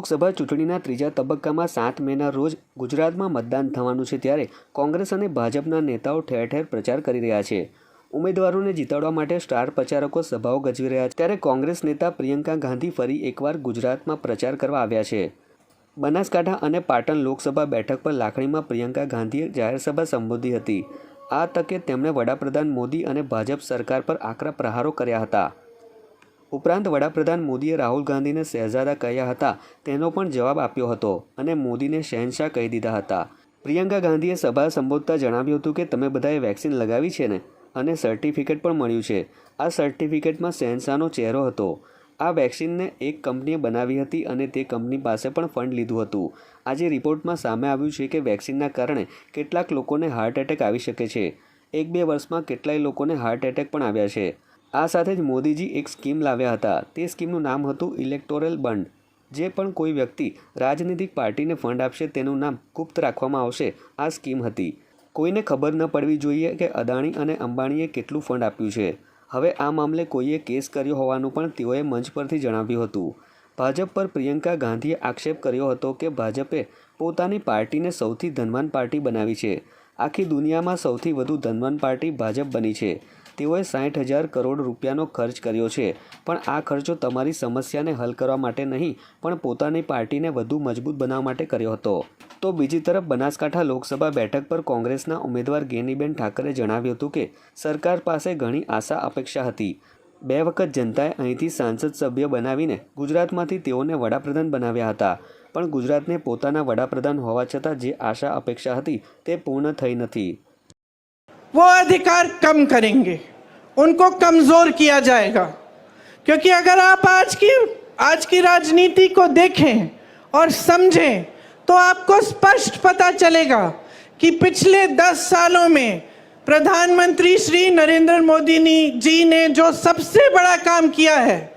લોકસભા ચૂંટણીના ત્રીજા તબક્કામાં સાત મેના રોજ ગુજરાતમાં મતદાન થવાનું છે ત્યારે કોંગ્રેસ અને ભાજપના નેતાઓ ઠેર ઠેર પ્રચાર કરી રહ્યા છે. ઉમેદવારોને જીતાડવા માટે સ્ટાર પ્રચારકો સભાઓ ગજવી રહ્યા છે. ત્યારે કોંગ્રેસ નેતા પ્રિયંકા ગાંધી ફરી એકવાર ગુજરાતમાં પ્રચાર કરવા આવ્યા છે. બનાસકાંઠા અને પાટણ લોકસભા બેઠક પર લાખણીમાં પ્રિયંકા ગાંધીએ જાહેરસભા સંબોધી હતી. આ તકે તેમણે વડાપ્રધાન મોદી અને ભાજપ સરકાર પર આકરા પ્રહારો કર્યા હતા. ઉપરાંત વડાપ્રધાન મોદીએ રાહુલ ગાંધીને શહેજાદા કહ્યા હતા. તેનો પણ જવાબ આપ્યો હતો અને મોદીને શહેનશાહ કહી દીધા હતા. પ્રિયંકા ગાંધીએ સભા સંબોધતા જણાવ્યું હતું કે, તમે બધાએ વેક્સિન લગાવી છે ને? અને સર્ટિફિકેટ પણ મળ્યું છે. આ સર્ટિફિકેટમાં શહેનશાહનો ચહેરો હતો. આ વેક્સિનને એક કંપનીએ બનાવી હતી અને તે કંપની પાસે પણ ફંડ લીધું હતું. આજે રિપોર્ટમાં સામે આવ્યું છે કે, વેક્સિનના કારણે કેટલાક લોકોને હાર્ટ એટેક આવી શકે છે. એક બે વર્ષમાં કેટલાય લોકોને હાર્ટ એટેક પણ આવ્યા છે. આ સાથે જ મોદીજી એક સ્કીમ લાવ્યા હતા. તે સ્કીમનું નામ હતું ઇલેક્ટોરલ બંડ. જે પણ કોઈ વ્યક્તિ રાજનીતિક પાર્ટીને ફંડ આપશે તેનું નામ ગુપ્ત રાખવામાં આવશે. આ સ્કીમ હતી. કોઈને ખબર ન પડવી જોઈએ કે અદાણી અને અંબાણીએ કેટલું ફંડ આપ્યું છે. હવે આ મામલે કોઈએ કેસ કર્યો હોવાનું પણ તેઓએ મંચ પરથી જણાવ્યું હતું. ભાજપ પર પ્રિયંકા ગાંધીએ આક્ષેપ કર્યો હતો કે ભાજપે પોતાની પાર્ટીને સૌથી ધનવાન પાર્ટી બનાવી છે. આખી દુનિયામાં સૌથી વધુ ધનવાન પાર્ટી ભાજપ બની છે. તેઓએ સાઠ હજાર કરોડ રૂપિયાનો ખર્ચ કર્યો છે પણ આ ખર્ચો તમારી સમસ્યાને હલ કરવા માટે નહીં પણ પોતાની પાર્ટીને વધુ મજબૂત બનાવવા માટે કર્યો હતો તો બીજી તરફ બનાસકાંઠા લોકસભા બેઠક પર કોંગ્રેસના ઉમેદવાર ગેનીબેન ઠાકરે જણાવ્યું હતું કે સરકાર પાસે ઘણી આશા અપેક્ષા હતી બે વખત જનતાએ અહીંથી સાંસદ સભ્ય બનાવીને ગુજરાતમાંથી તેઓને વડાપ્રધાન બનાવ્યા હતા પણ ગુજરાતને પોતાના વડાપ્રધાન હોવા છતાં જે આશા અપેક્ષા હતી તે પૂર્ણ થઈ નથી वो अधिकार कम करेंगे उनको कमज़ोर किया जाएगा। क्योंकि अगर आप आज की आज की राजनीति को देखें और समझें तो आपको स्पष्ट पता चलेगा कि पिछले दस सालों में प्रधानमंत्री श्री नरेंद्र मोदी जी ने जो सबसे बड़ा काम किया है,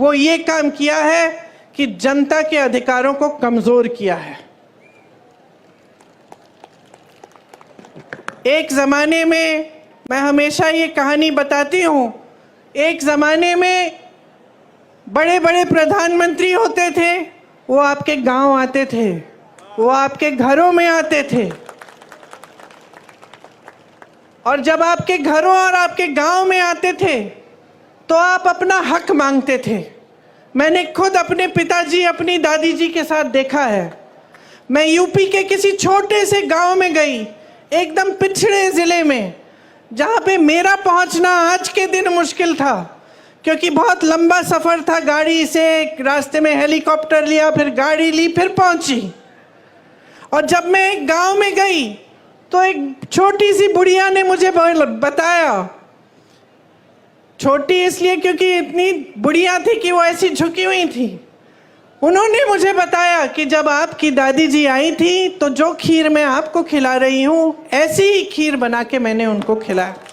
वो ये काम किया है कि जनता के अधिकारों को कमज़ोर किया है। एक ज़माने में मैं हमेशा ये कहानी बताती हूँ। एक ज़माने में बड़े बड़े प्रधानमंत्री होते थे, वो आपके गाँव आते थे, वो आपके घरों में आते थे। और जब आपके घरों और आपके गाँव में आते थे तो आप अपना हक मांगते थे। मैंने खुद अपने पिताजी, अपनी दादी जी के साथ देखा है। मैं यूपी के किसी छोटे से गाँव में गई, एकदम पिछड़े ज़िले में। जहाँ पे मेरा पहुँचना आज के दिन मुश्किल था, क्योंकि बहुत लंबा सफ़र था, गाड़ी से रास्ते में हेलीकॉप्टर लिया, फिर गाड़ी ली, फिर पहुँची। और जब मैं एक गाँव में गई तो एक छोटी सी बुढ़िया ने मुझे बताया। छोटी इसलिए क्योंकि इतनी बुढ़िया थी कि वो ऐसी झुकी हुई थी। उन्होंने मुझे बताया कि जब आपकी दादी जी आई थी तो जो खीर मैं आपको खिला रही हूँ ऐसी ही खीर बना के मैंने उनको खिलाया